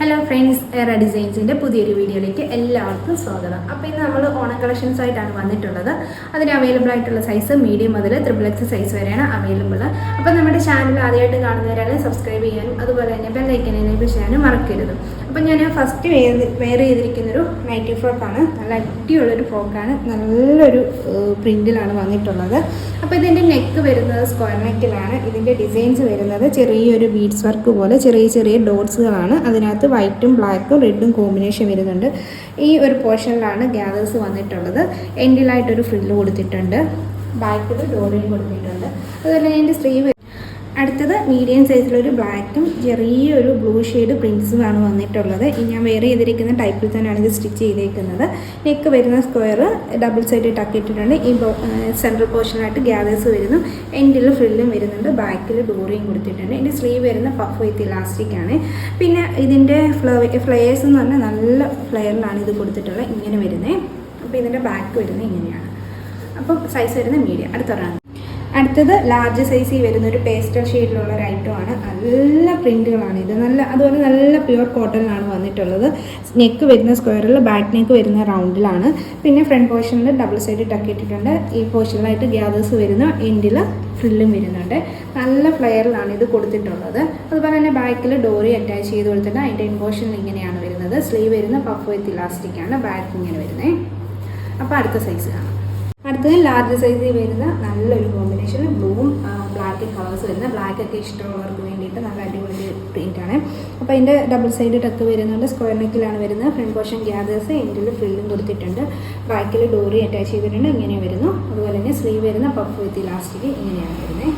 Hello friends എറ ഡിസൈൻസിന്റെ പുതിയൊരു വീഡിയോയിലേക്ക് എല്ലാവർക്കും സ്വാഗതം. അപ്പോൾ ഇന്ന് നമ്മൾ ഓണം കളക്ഷൻസ് ആയിട്ടാണ് വന്നിട്ടുള്ളത്. അതിന് അവൈലബിൾ ആയിട്ടുള്ള സൈസ് മീഡിയം മുതൽ ത്രിബിൾ എക്സ് സൈസ് വരെയാണ് അവൈലബിൾ അപ്പോൾ നമ്മുടെ ചാനൽ ആദ്യമായിട്ട് കാണുന്നവരാണെങ്കിൽ സബ്സ്ക്രൈബ് ചെയ്യാനും അതുപോലെ തന്നെ ബെല്ലൈക്കൻ എനേബിൾ ചെയ്യാനും മറക്കരുത്. അപ്പോൾ ഞാൻ ഫസ്റ്റ് വെയർ ചെയ്തിരിക്കുന്നൊരു നൈറ്റി ഫ്രോക്കാണ് നല്ല അടിയുള്ളൊരു ഫ്രോക്കാണ് നല്ലൊരു പ്രിന്റിലാണ് വന്നിട്ടുള്ളത്. അപ്പോൾ ഇതിന്റെ നെക്ക് വരുന്നത് സ്ക്വയർ നെക്കിലാണ് ഇതിന്റെ ഡിസൈൻസ് വരുന്നത് ചെറിയൊരു ബീഡ്സ് വർക്ക് പോലെ ചെറിയ ചെറിയ ഡോട്ട്സുകളാണ് അതിനകത്ത് വൈറ്റും ബ്ലാക്കും റെഡും കോമ്പിനേഷൻ വരുന്നുണ്ട്. ഈ ഒരു പോർഷനിലാണ് ഗ്യാദേഴ്സ് വന്നിട്ടുള്ളത്. എൻഡിലായിട്ടൊരു ഫ്രില്ല് കൊടുത്തിട്ടുണ്ട്. ബാക്കിൽ ഡോറിയും കൊടുത്തിട്ടുണ്ട്. അതുപോലെ ഇതിന്റെ സ്ലീവ് അടുത്തത് മീഡിയം സൈസിലൊരു ബ്ലാക്കും ചെറിയൊരു ബ്ലൂ ഷെയ്ഡ് പ്രിൻസുമാണ് വന്നിട്ടുള്ളത്. ഞാൻ വേറെ ചെയ്തിരിക്കുന്ന ടൈപ്പിൽ തന്നെയാണ് ഇത് സ്റ്റിച്ച് ചെയ്തേക്കുന്നത്. നെക്ക് വരുന്ന സ്ക്വയർ ഡബിൾ സൈഡ് ടക്ക് ഇട്ടിട്ടുണ്ട്. ഈ സെൻട്രൽ പോർഷനായിട്ട് ഗ്യാദേഴ്സ് വരുന്നു. എൻഡിൽ ഫ്രില്ലും വരുന്നുണ്ട്. ബാക്കിൽ ഡോറിയും കൊടുത്തിട്ടുണ്ട്. ഇതിന്റെ സ്ലീവ് വരുന്ന പഫ് വിത്ത് ഇലാസ്റ്റിക് ആണ്. പിന്നെ ഇതിന്റെ ഫ്ലോ ഫ്ലെയേഴ്സ് എന്ന് പറഞ്ഞാൽ നല്ല ഫ്ലെയറിലാണ് ഇത് കൊടുത്തിട്ടുള്ളത്. ഇങ്ങനെ വരുന്നത് അപ്പോൾ ഇതിന്റെ ബാക്ക് വരുന്നത് ഇങ്ങനെയാണ്. അപ്പം സൈസ് വരുന്നത് മീഡിയം അടുത്തൊരാണ് അടുത്തത് ലാർജ് സൈസിൽ വരുന്ന ഒരു പേസ്റ്റൽ ഷെയ്ഡിലുള്ള ഒരു ഐറ്റമാണ് നല്ല പ്രിന്റുകളാണ് ഇത്. നല്ല അതുപോലെ നല്ല പ്യുവർ കോട്ടണിലാണ് വന്നിട്ടുള്ളത്. നെക്ക് വരുന്ന സ്ക്വയറിൽ ബാക്ക് നെക്ക് വരുന്ന റൗണ്ടിലാണ് പിന്നെ ഫ്രണ്ട് പോർഷനിൽ ഡബിൾ സൈഡ് ടക്ക് ഇട്ടിട്ടുണ്ട്. ഈ പോർഷനിലായിട്ട് ഗ്യാദേഴ്സ് വരുന്ന എൻഡിൽ ഫ്രില്ലും വരുന്നുണ്ട്. നല്ല ഫ്ലെയറിലാണ് ഇത് കൊടുത്തിട്ടുള്ളത്. അതുപോലെ തന്നെ ബാക്കിൽ ഡോറി അറ്റാച്ച് ചെയ്ത് കൊടുത്തിട്ട് അതിന്റെ ഇൻപോർഷൻ ഇങ്ങനെയാണ് വരുന്നത്. സ്ലീവ് വരുന്ന പഫ് വിത്ത് ഇലാസ്റ്റിക്കാണ് ബാക്ക് ഇങ്ങനെ വരുന്നത് അപ്പോൾ അടുത്ത സൈസ് കാണാം. അടുത്തത് ലാർജ് സൈസിൽ വരുന്ന നല്ലൊരു കോമ്പിനേഷൻ ബ്ലൂവും ബ്ലാക്ക് കളേഴ്സ് വരുന്ന ബ്ലാക്ക് ഒക്കെ ഇഷ്ടമുള്ളവർക്ക് വേണ്ടിയിട്ട് നല്ല അടിപൊളി ആണ്. അപ്പോൾ അതിന്റെ ഡബിൾ സൈഡ് ടക്ക് വരുന്നുണ്ട്. സ്ക്വയർ നെക്കിലാണ് വരുന്നത്. ഫ്രണ്ട് പോർഷൻ ഗ്യാദേഴ്സ് എൻഡിൽ ഫ്രില്ലും കൊടുത്തിട്ടുണ്ട്. ബാക്കിൽ ഡോറി അറ്റാച്ച് ചെയ്തിട്ടുണ്ട്. ഇങ്ങനെ വരുന്നു. അതുപോലെ തന്നെ സ്ലീവ് വരുന്ന പഫ് വിത്ത് ഇലാസ്റ്റിക് ഇങ്ങനെയാണ് വരുന്നത്.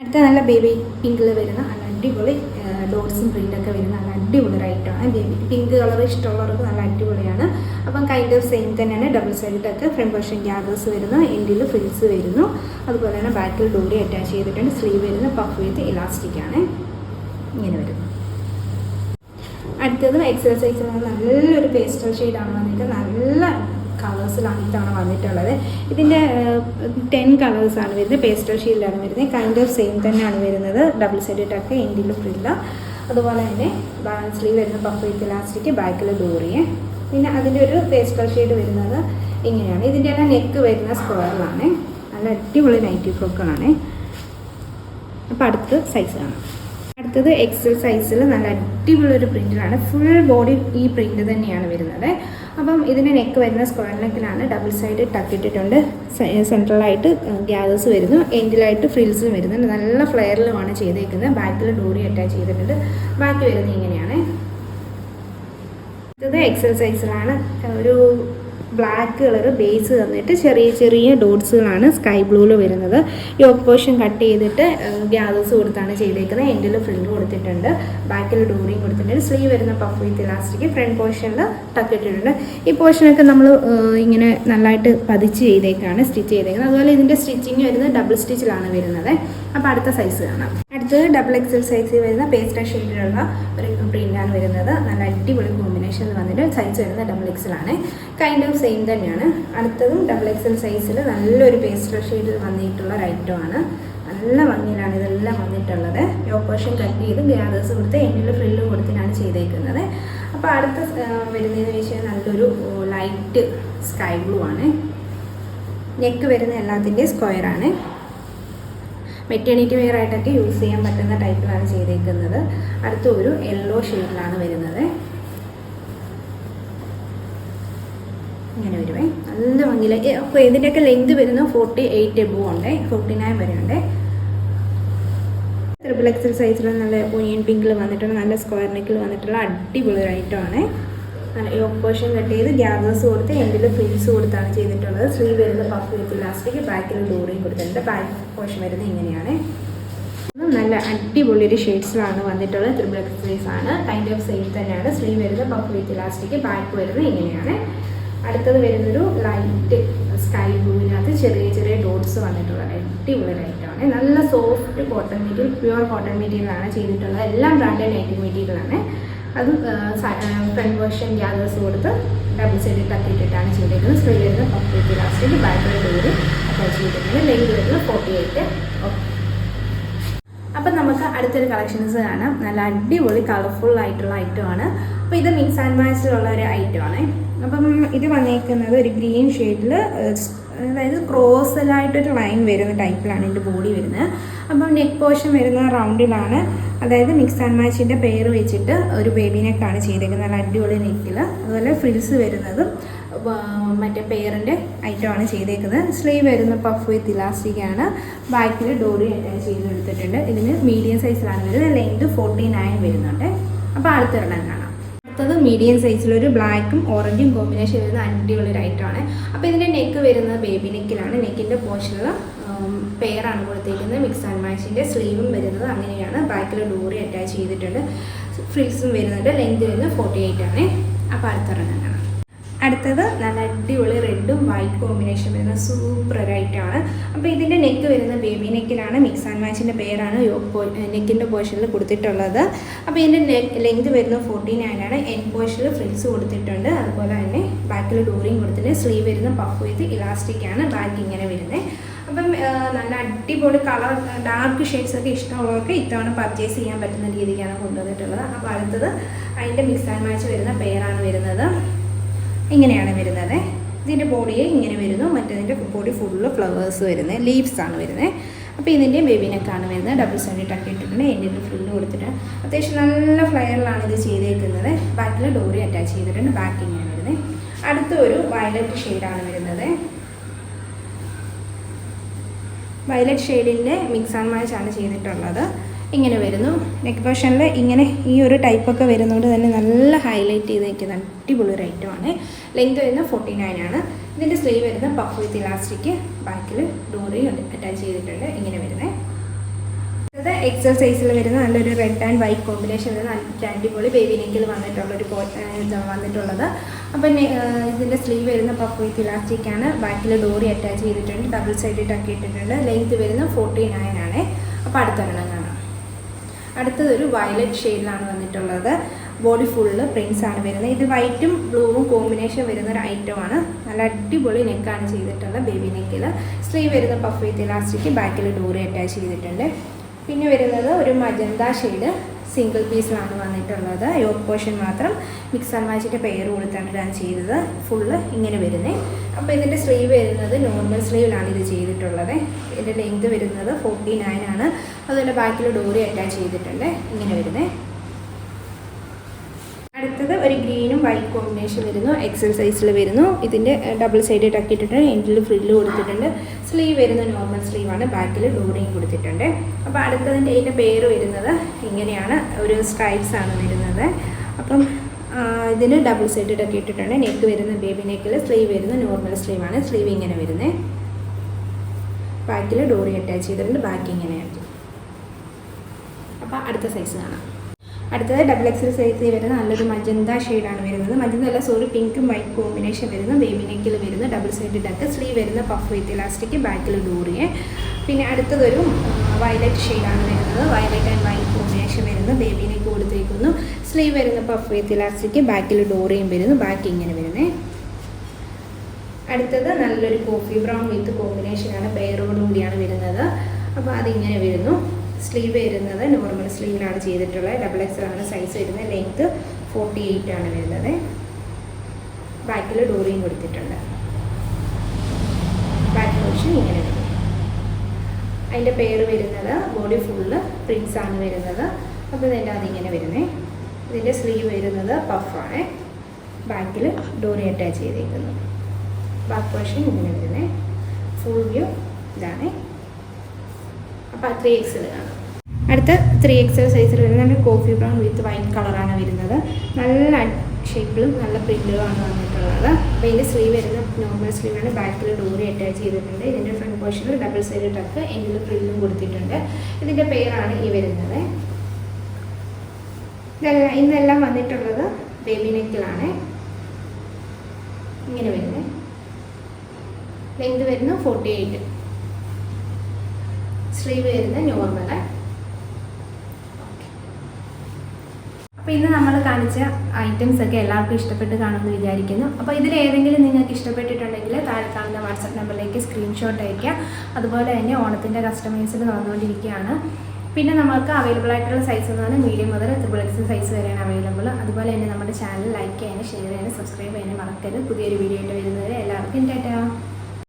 അടുത്ത നല്ല ബേബി പിങ്കിൽ വരുന്ന അടിപൊളി ഡോട്ട്സും പ്രിന്റൊക്കെ വരുന്ന നല്ല അടിപൊളി റൈറ്റാണ് ബേബി പിങ്ക് കളർ ഇഷ്ടമുള്ളവർക്ക് നല്ല അടിപൊളിയാണ്. അപ്പം കൈൻഡ് ഓഫ് സെയിം തന്നെയാണ് ഡബിൾ സൈഡിലൊക്കെ ഫ്രണ്ട് പോർഷൻ ഗ്യാദേഴ്സ് വരുന്നു എൻഡിൽ ഫ്രിൽസ് വരുന്നു. അതുപോലെ തന്നെ ബാക്കിൽ ഡോറി അറ്റാച്ച് ചെയ്തിട്ടുണ്ട് സ്ലീവ് വരുന്ന പഫ് വിത്ത് ഇലാസ്റ്റിക് ആണ്. ഇങ്ങനെ വരുന്നു. അടുത്തത് എക്സസൈസ് നല്ലൊരു പേസ്റ്റൽ ഷെയ്ഡാണ് വന്നിട്ട് നല്ല കളേഴ്സിലാണ് വന്നിട്ടുള്ളത്. ഇതിന്റെ ടെൻ കളേഴ്സാണ് വരുന്നത്. പേസ്റ്റൽ ഷീൽഡാണ് വരുന്നത്. കൈൻഡ് ഓഫ് സെയിം തന്നെയാണ് വരുന്നത്. ഡബിൾ സൈഡ് ടക്ക് എൻഡിൽ ഫ്രില്ല അതുപോലെ തന്നെ സ്ലീവ് വരുന്ന പഫ് വിത്ത് ഇലാസ്റ്റിക് ബാക്കിൽ ഡോറിയെ പിന്നെ അതിന്റെ ഒരു പേസ്റ്റൽ ഷെയ്ഡ് വരുന്നത് ഇങ്ങനെയാണ്. ഇതിന്റെ എല്ലാം നെക്ക് വരുന്ന സ്ക്വയറിലാണ് നല്ല അടിപൊളി നൈറ്റി ഫ്രോക്കുകളാണ് അപ്പോൾ അടുത്ത് സൈസ് കാണാം അടുത്തത് എക്സൽ സൈസിൽ നല്ല അടിപൊളി ഒരു പ്രിന്റിലാണ് ഫുൾ ബോഡി ഈ പ്രിന്റ് തന്നെയാണ് വരുന്നത്. അപ്പം ഇതിന്റെ നെക്ക് വരുന്ന സ്ക്വയർ നെക്കിലാണ് ഡബിൾ സൈഡ് ടക്ക് ഇട്ടിട്ടുണ്ട്. സെൻട്രലായിട്ട് ഗ്യാദേഴ്സ് വരുന്നു. എൻഡിലായിട്ട് ഫ്രിൽസും വരുന്നുണ്ട്. നല്ല ഫ്ലെയറിലുമാണ് ചെയ്തേക്കുന്നത്. ബാക്കിൽ ഡോറി അറ്റാച്ച് ചെയ്തിട്ടുണ്ട്. ബാക്കി വരുന്നത് ഇങ്ങനെയാണ്. ഇത് എക്സൽ സൈസിലാണ് ഒരു ബ്ലാക്ക് കളർ ബേസ് തന്നിട്ട് ചെറിയ ചെറിയ ഡോട്ട്സുകളാണ് സ്കൈ ബ്ലൂവിൽ വരുന്നത്. ഈ പോർഷൻ കട്ട് ചെയ്തിട്ട് ഗ്യാദേഴ്സ് കൊടുത്താണ് ചെയ്തേക്കുന്നത്. എൻഡിൽ ഫ്രില്ല് കൊടുത്തിട്ടുണ്ട്. ബാക്കിൽ ഡോറിയും കൊടുത്തിട്ടുണ്ട്. സ്ലീവ് വരുന്ന പഫ് വിത്ത് ഇലാസ്റ്റിക് ഫ്രണ്ട് പോർഷനിൽ തക്കിട്ടിട്ടുണ്ട് ഈ പോർഷനൊക്കെ നമ്മൾ ഇങ്ങനെ നല്ലതായിട്ട് പതിച്ച് ചെയ്തേക്കാണ് സ്റ്റിച്ച് ചെയ്തേക്കുന്നത്. അതുപോലെ ഇതിന്റെ സ്റ്റിച്ചിങ് വരുന്നത് ഡബിൾ സ്റ്റിച്ചിലാണ് വരുന്നത്. അപ്പോൾ അടുത്ത സൈസ് കാണാം. അടുത്തത് ഡബിൾ എക്സൽ സൈസിൽ വരുന്ന പേസ്റ്റൽ ഷെയ്ഡിലുള്ള ഒരു പ്രിന്റാണ് വരുന്നത്. നല്ല അടിപൊളി കോമ്പിനേഷൻ വന്നിട്ട് സൈസ് വരുന്നത് ഡബിൾ എക്സൽ ആണ്. കൈൻഡ് ഓഫ് സെയിം തന്നെയാണ്. അടുത്തതും ഡബിൾ എക്സൽ സൈസിൽ നല്ലൊരു പേസ്റ്റൽ ഷെയ്ഡിൽ വന്നിട്ടുള്ള ഒരു ഐറ്റമാണ് നല്ല ഭംഗിയിലാണ് ഇതെല്ലാം വന്നിട്ടുള്ളത്. ഓപ്പറേഷൻ കട്ട് ചെയ്ത് ഗ്യാദേഴ്സ് കൊടുത്ത് എൻഡിൽ ഫ്രില്ല് കൊടുത്തിട്ടാണ് ചെയ്തേക്കുന്നത്. അപ്പോൾ അടുത്ത വരുന്നതെന്ന് വെച്ചാൽ നല്ലൊരു ലൈറ്റ് സ്കൈ ബ്ലൂ ആണ്. നെക്ക് വരുന്ന എല്ലാത്തിന്റെയും സ്ക്വയറാണ് മെറ്റേണിറ്റി വെയർ ആയിട്ടൊക്കെ യൂസ് ചെയ്യാൻ പറ്റുന്ന ടൈപ്പിലാണ് ചെയ്തേക്കുന്നത്. അടുത്ത ഒരു യെല്ലോ ഷെയ്ഡിലാണ് വരുന്നത്. ഇങ്ങനെ വരുവേ. നല്ല ഭംഗിയിൽ അപ്പോൾ ഇതിന്റെയൊക്കെ ലെങ്ത് വരുന്നത് ഫോർട്ടി എയ്റ്റ് എബോ ഉണ്ട് ഫോർട്ടി നയൻ വരെ ഉണ്ട് ട്രിപ്പിൾ എക്സൽ സൈസിൽ നല്ല ഒനിയൻ പിങ്കിൽ വന്നിട്ടുള്ള നല്ല സ്ക്വയർ നെക്കിൽ വന്നിട്ടുള്ള അടിപൊളി ഐറ്റമാണ് പോർഷൻ കട്ട് ചെയ്ത് ഗ്യാദേഴ്സ് കൊടുത്ത് എൻഡിൽ ഫ്രിൽസ് കൊടുത്താണ് ചെയ്തിട്ടുള്ളത്. സ്ലീവ് വരുന്ന പഫ് വിത്ത് ലാസ്റ്റിക്ക് ബാക്കിൽ ഡോറിയും കൊടുത്തിട്ടുണ്ട് ബാക്ക് പോർഷൻ വരുന്നത് ഇങ്ങനെയാണ്. നല്ല അടിപൊളി ഒരു ഷെയ്ഡ്സിലാണ് വന്നിട്ടുള്ളത്. ത്രിബിൾ എക്സസൈസ് ആണ്. കൈൻഡ് ഓഫ് സെയിം തന്നെയാണ്. സ്ലീവ് വരുന്ന പഫ് വിത്ത് ഇലാസ്റ്റിക് ബാക്ക് വരുന്നത് ഇങ്ങനെയാണ്. അടുത്തത് വരുന്നൊരു ലൈറ്റ് സ്കൈ ബ്ലൂവിനകത്ത് ചെറിയ ചെറിയ ഡോട്ട്സ് വന്നിട്ടുള്ള അടിപൊളി ലൈറ്റാണ് നല്ല soft cotton material pure cotton മെറ്റീരിയലാണ് ചെയ്തിട്ടുള്ളത്. എല്ലാം ബ്രാൻഡഡ് നൈറ്റി മെറ്റീരിയലാണ് അത് ഫ്രണ്ട് വേർഷൻ ഗ്യാദേഴ്സ് കൊടുത്ത് ഡബിൾ സൈഡിൽ ടക്ക് ചെയ്തിരിക്കുന്നത് ചെയ്തേക്കുന്നത്. വരുന്ന വരുന്നത് ലാസ്റ്റിൽ ബാക്കിൽ ഡോറ് അറ്റാച്ച് ചെയ്തിട്ടുണ്ട്. ലെഗ് വരുന്നത് ഫോർട്ടി എയ്റ്റ് അപ്പം നമുക്ക് അടുത്തൊരു കളക്ഷൻസ് കാണാം. നല്ല അടിപൊളി കളർഫുൾ ആയിട്ടുള്ള ഐറ്റമാണ് അപ്പോൾ ഇത് മിക്സ് ആൻഡ് മാച്ചിലുള്ള ഒരു ഐറ്റം ഐറ്റമാണ് അപ്പം ഇത് വന്നേക്കുന്നത് ഒരു ഗ്രീൻ ഷെയ്ഡിൽ അതായത് ക്രോസലായിട്ടൊരു ലൈൻ വരുന്ന ടൈപ്പിലാണ് എന്റെ ബോഡി വരുന്നത്. അപ്പം നെക്ക് പോർഷൻ വരുന്ന റൗണ്ടിലാണ് അതായത് മിക്സ് ആൻഡ് മാച്ചിന്റെ പേര് വെച്ചിട്ട് ഒരു ബേബി നെക്കാണ് ചെയ്തേക്കുന്നത്. നല്ല അടിപൊളി നെക്കിൽ അതുപോലെ ഫ്രിൽസ് വരുന്നതും മറ്റേ പെയറിന്റെ ആണ് ചെയ്തേക്കുന്നത്. സ്ലീവ് വരുന്ന പഫ് വിത്ത് ഇലാസ്റ്റിക്കാണ് ബാക്കിൽ ഡോറി ചെയ്ത് എടുത്തിട്ടുണ്ട് ഇതിന് മീഡിയം സൈസിലാണ് വരുന്നത്. ലെങ്ത് ഫോർട്ടി നയൻ വരുന്നുണ്ട്. അപ്പോൾ അടുത്തൊരെണ്ണം കാണാം. അടുത്തത് മീഡിയം സൈസിലൊരു ബ്ലാക്കും ഓറഞ്ചും കോമ്പിനേഷൻ വരുന്ന അടിപൊളി ഐറ്റമാണ് അപ്പോൾ ഇതിന്റെ നെക്ക് വരുന്നത് ബേബി നെക്കിലാണ് നെക്കിന്റെ പോർഷനിൽ പെയറാണ് കൊടുത്തിരിക്കുന്നത് മിക്സ് ആൻഡ് മാച്ചിന്റെ സ്ലീവും വരുന്നത് അങ്ങനെയാണ്. ബാക്കിൽ ഡോറി അറ്റാച്ച് ചെയ്തിട്ടുണ്ട്. ഫ്രിൽസും വരുന്നുണ്ട്. ലെങ്ത് വരുന്നത് ഫോർട്ടി എയ്റ്റ് ആണ് അപ്പോൾ അടുത്തൊരെണ്ണം അടുത്തത് നല്ല അടിപൊളി റെഡും വൈറ്റ് കോമ്പിനേഷൻ വരുന്ന സൂപ്പർ ഐറ്റമാണ് അപ്പോൾ ഇതിന്റെ നെക്ക് വരുന്ന ബേബി നെക്കിലാണ് മിക്സ് ആൻഡ് മാച്ചിന്റെ പേരാണ് നെക്കിന്റെ പോർഷനിൽ കൊടുത്തിട്ടുള്ളത്. അപ്പോൾ ഇതിന്റെ ലെങ്ത് വരുന്നത് ഫോർട്ടി ആണ്. എൻ പോർഷനിൽ ഫ്രിൽസ് കൊടുത്തിട്ടുണ്ട്. അതുപോലെ തന്നെ ബാക്കിൽ ഡോറിയും കൊടുത്തിട്ട് സ്ലീവ് വരുന്ന പഫ് വിത്ത് ഇലാസ്റ്റിക് ആണ് ബാക്ക് ഇങ്ങനെ വരുന്നത് അപ്പം നല്ല അടിപൊളി കളർ ഡാർക്ക് ഷെയ്ഡ്സ് ഒക്കെ ഇഷ്ടമുള്ളവർക്ക് ഇത്തവണ പർച്ചേസ് ചെയ്യാൻ പറ്റുന്ന രീതിക്കാണ് കൊണ്ടുവന്നിട്ടുള്ളത്. അപ്പോൾ അടുത്തത് അതിന്റെ മിക്സ് ആൻഡ് മാച്ച് വരുന്ന പെയറാണ് വരുന്നത്. ഇങ്ങനെയാണ് വരുന്നത്. ഇതിന്റെ ബോഡിയെ ഇങ്ങനെ വരുന്നു. മറ്റേതിന്റെ ബോഡി ഫുള്ള് ഫ്ലവേഴ്സ് വരുന്നത്. ലീവ്സ് ആണ് വരുന്നത്. അപ്പോൾ ഇതിന്റെ ബേബിനെക്കാണ് വരുന്നത്. ഡബിൾ സൈഡ് ടക്ക് ഇട്ടിട്ടുണ്ട്. എന്റെ ഫുള്ള് കൊടുത്തിട്ട് അത്യാവശ്യം നല്ല ഫ്ലയറിലാണ് ഇത് ചെയ്തേക്കുന്നത്. ബാക്കിൽ ഡോറി അറ്റാച്ച് ചെയ്തിട്ടുണ്ട്. ബാക്ക് ഇങ്ങനെ വരുന്നത്. അടുത്ത ഒരു വയലറ്റ് ഷെയ്ഡാണ് വരുന്നത്. വയലറ്റ് ഷെയ്ഡിന്റെ മിക്സ് ആൻഡ് മാച്ച് ആണ് ചെയ്തിട്ടുള്ളത്. ഇങ്ങനെ വരുന്നു. നെക്ക് പോർഷനിൽ ഇങ്ങനെ ഈ ഒരു ടൈപ്പൊക്കെ വരുന്നതുകൊണ്ട് തന്നെ നല്ല ഹൈലൈറ്റ് ചെയ്ത് നിൽക്കുന്ന അടിപൊളി ഒരു ഐറ്റമാണ് ലെങ്ത് വരുന്നത് ഫോർട്ടി നയൻ ആണ് ഇതിന്റെ സ്ലീവ് വരുന്ന പഫ് വിത്ത് ഇലാസ്റ്റിക് ബാക്കിൽ ഡോറി അറ്റാച്ച് ചെയ്തിട്ടുണ്ട് ഇങ്ങനെ വരുന്നത് അത് എക്സൽ സൈസിൽ വരുന്ന നല്ലൊരു റെഡ് ആൻഡ് വൈറ്റ് കോമ്പിനേഷൻ വരുന്ന നല്ല അടിപൊളി ബേബി നെക്കിൽ വന്നിട്ടുള്ളൊരു വന്നിട്ടുള്ളത്. അപ്പം ഇതിന്റെ സ്ലീവ് വരുന്ന പഫ് വിത്ത് ഇലാസ്റ്റിക് ആണ്. ബാക്കിൽ ഡോറി അറ്റാച്ച് ചെയ്തിട്ടുണ്ട് ഡബിൾ സൈഡ് ടക്ക് ഇട്ടിട്ടുണ്ട്. ലെങ്ത് വരുന്ന ഫോർട്ടി നയൻ ആണ്. അപ്പോൾ അടുത്തൊരെണ്ണം കാണാം അടുത്തത് ഒരു വയലറ്റ് ഷെയ്ഡിലാണ് വന്നിട്ടുള്ളത്. ബോഡി ഫുള്ള് പ്രിൻസ് ആണ് വരുന്നത്. ഇത് വൈറ്റും ബ്ലൂവും കോമ്പിനേഷൻ വരുന്ന ഒരു ഐറ്റമാണ് നല്ല അടിപൊളി നെക്കാണ് ചെയ്തിട്ടുള്ളത് ബേബി നെക്കിൽ സ്ലീവ് വരുന്ന പഫ് വിത്ത് ഇലാസ്റ്റിക് ബാക്കിൽ ഡോറി അറ്റാച്ച് ചെയ്തിട്ടുണ്ട്. പിന്നെ വരുന്നത് ഒരു മജന്ത ഷെയ്ഡ് സിംഗിൾ പീസിലാണ് വന്നിട്ടുള്ളത്. യോക്ക് പോർഷൻ മാത്രം മിക്സ് ആൻഡ് മാച്ചിന്റെ പെയർ കൊടുത്താണ് ചെയ്തത്. ഫുള്ള് ഇങ്ങനെ വരുന്നത് അപ്പോൾ ഇതിന്റെ സ്ലീവ് വരുന്നത് നോർമൽ സ്ലീവിലാണ് ഇത് ചെയ്തിട്ടുള്ളത്. ഇതിന്റെ ലെങ്ത് വരുന്നത് ഫോർട്ടി നയൻ ആണ്. അതുപോലെ ബാക്കിൽ ഡോറി അറ്റാച്ച് ചെയ്തിട്ടുണ്ട്. ഇങ്ങനെ വരുന്നത് അടുത്തത് ഒരു ഗ്രീനും വൈറ്റ് കോമ്പിനേഷൻ വരുന്നു. എക്സൽ സൈസിൽ വരുന്നു. ഇതിന്റെ ഡബിൾ സൈഡ് ടക്കിയിട്ടിട്ട് എൻഡിൽ ഫ്രില്ല് കൊടുത്തിട്ടുണ്ട്. സ്ലീവ് വരുന്ന നോർമൽ സ്ലീവാണ് ബാക്കിൽ ഡോറിയും കൊടുത്തിട്ടുണ്ട്. അപ്പോൾ അടുത്തതിന്റെ ഇതിന്റെ പേര് വരുന്നത് ഇങ്ങനെയാണ്. ഒരു സ്ട്രൈപ്സ് ആണ് വരുന്നത്. അപ്പം ഇതിന് ഡബിൾ സൈഡ് ഇട്ടിട്ടുണ്ട്. നെക്ക് വരുന്ന ബേബി നെക്കിൽ സ്ലീവ് വരുന്ന നോർമൽ സ്ലീവ് ആണ്. സ്ലീവ് ഇങ്ങനെ വരുന്നത് ബാക്കിൽ ഡോറി അറ്റാച്ച് ചെയ്തിട്ടുണ്ട്. ബാക്കി ഇങ്ങനെയാണ്. അപ്പോൾ അടുത്ത സൈസ് കാണാം. അടുത്തത് ഡബിൾ എക്സൽ സൈസിൽ വരുന്ന നല്ലൊരു മജന്ത ഷെയ്ഡാണ് വരുന്നത്. മജന്ത അല്ല സോറി പിങ്കും വൈറ്റ് കോമ്പിനേഷൻ വരുന്ന ബേബി നെക്കിൽ വരുന്ന ഡബിൾ സൈഡ് ഡക്ക് സ്ലീവ് വരുന്ന പഫ് വിത്ത് ഇലാസ്റ്റിക് ബാക്കിൽ ഡോറിയെ പിന്നെ അടുത്തതൊരു വയലറ്റ് ഷെയ്ഡാണ് വരുന്നത്. വയലറ്റ് ആൻഡ് വൈറ്റ് കോമ്പിനേഷൻ വരുന്ന ബേബി നെക്ക് കൊടുത്തേക്കുന്നു. സ്ലീവ് വരുന്ന പഫ് വിത്ത് ഇലാസ്റ്റിക് ബാക്കിൽ ഡോറിയും വരുന്നു. ബാക്ക് ഇങ്ങനെ വരുന്നേ. അടുത്തത് നല്ലൊരു കോഫി ബ്രൗൺ വിത്ത് കോമ്പിനേഷനാണ് പെയറോട് കൂടിയാണ് വരുന്നത്. അപ്പോൾ അതിങ്ങനെ വരുന്നു. സ്ലീവ് വരുന്നത് നോർമൽ സ്ലീവിലാണ് ചെയ്തിട്ടുള്ളത്. ഡബിൾ എക്സ് ആണ് സൈസ് വരുന്നത്. ലെങ്ത്ത് ഫോർട്ടി എയ്റ്റ് ആണ് വരുന്നത്. ബാക്കിൽ ഡോറിയും കൊടുത്തിട്ടുണ്ട്. ബാക്ക് പോർഷൻ ഇങ്ങനെ വരും അതിന്റെ പേര് വരുന്നത് ബോഡി ഫുള്ള് പ്രിൻസ് ആണ് വരുന്നത്. അപ്പോൾ ഇതിന്റെ അതിങ്ങനെ വരുന്നത് ഇതിന്റെ സ്ലീവ് വരുന്നത് പഫാണ് ബാക്കിൽ ഡോറി അറ്റാച്ച് ചെയ്തേക്കുന്നു. ബാക്ക് പോർഷൻ ഇങ്ങനെ വരുന്നത് ഫുൾ വ്യൂ ഇതാണ്. അപ്പോൾ ത്രീ എക്സിൽ കാണാം. അടുത്ത ത്രീ എക്സൽ സൈസിൽ വരുന്നത് കോഫി ബ്രൗൺ വിത്ത് വൈറ്റ് കളറാണ് വരുന്നത്. നല്ല ഷേപ്പിലും നല്ല പ്രിന്റുമാണ് വന്നിട്ടുള്ളത്. അപ്പോൾ ഇതിന്റെ സ്ലീവ് വരുന്ന നോർമൽ സ്ലീവാണ് ബാക്കിൽ ഡോറി അറ്റാച്ച് ചെയ്തിട്ടുണ്ട്. ഇതിന്റെ ഫ്രണ്ട് പോർഷനിൽ ഡബിൾ സൈഡ് ടക്ക് എന്റെ പ്രില്ലും കൊടുത്തിട്ടുണ്ട്. ഇതിന്റെ പേരാണ് ഈ വരുന്നത്. ഇതെല്ലാം ഇന്നെല്ലാം വന്നിട്ടുള്ളത് ബേബി നെക്കിലാണ് ഇങ്ങനെ വരുന്നത് ലെങ്ത് വരുന്നത് ഫോർട്ടി എയ്റ്റ് സ്ലീവ് വരുന്നത് നോർമല അപ്പോൾ ഇന്ന് നമ്മൾ കാണിച്ച ഐറ്റംസ് ഒക്കെ എല്ലാവർക്കും ഇഷ്ടപ്പെട്ട് കാണുമെന്ന് വിചാരിക്കുന്നു. അപ്പോൾ ഇതിൽ ഏതെങ്കിലും നിങ്ങൾക്ക് ഇഷ്ടപ്പെട്ടിട്ടുണ്ടെങ്കിൽ താഴെ കാണുന്ന വാട്സപ്പ് നമ്പറിലേക്ക് സ്ക്രീൻഷോട്ട് അയയ്ക്കുക. അതുപോലെ തന്നെ ഓണത്തിന്റെ കസ്റ്റമൈസിൽ നടന്നുകൊണ്ടിരിക്കുകയാണ്. പിന്നെ നമ്മൾക്ക് അവൈലബിൾ ആയിട്ടുള്ള സൈസ് എന്ന് പറഞ്ഞാൽ മീഡിയം മുതൽ ത്രിബിൾ എക്സ് സൈസ് വരെയാണ് അവൈലബിൾ അതുപോലെ തന്നെ നമ്മുടെ ചാനൽ ലൈക്ക് ചെയ്യാനും ഷെയർ ചെയ്യാനും സബ്സ്ക്രൈബ് ചെയ്യാനും മറക്കരുത്. പുതിയൊരു വീഡിയോ ആയിട്ട് വരുന്നവരെ എല്ലാവർക്കും ടാറ്റാ.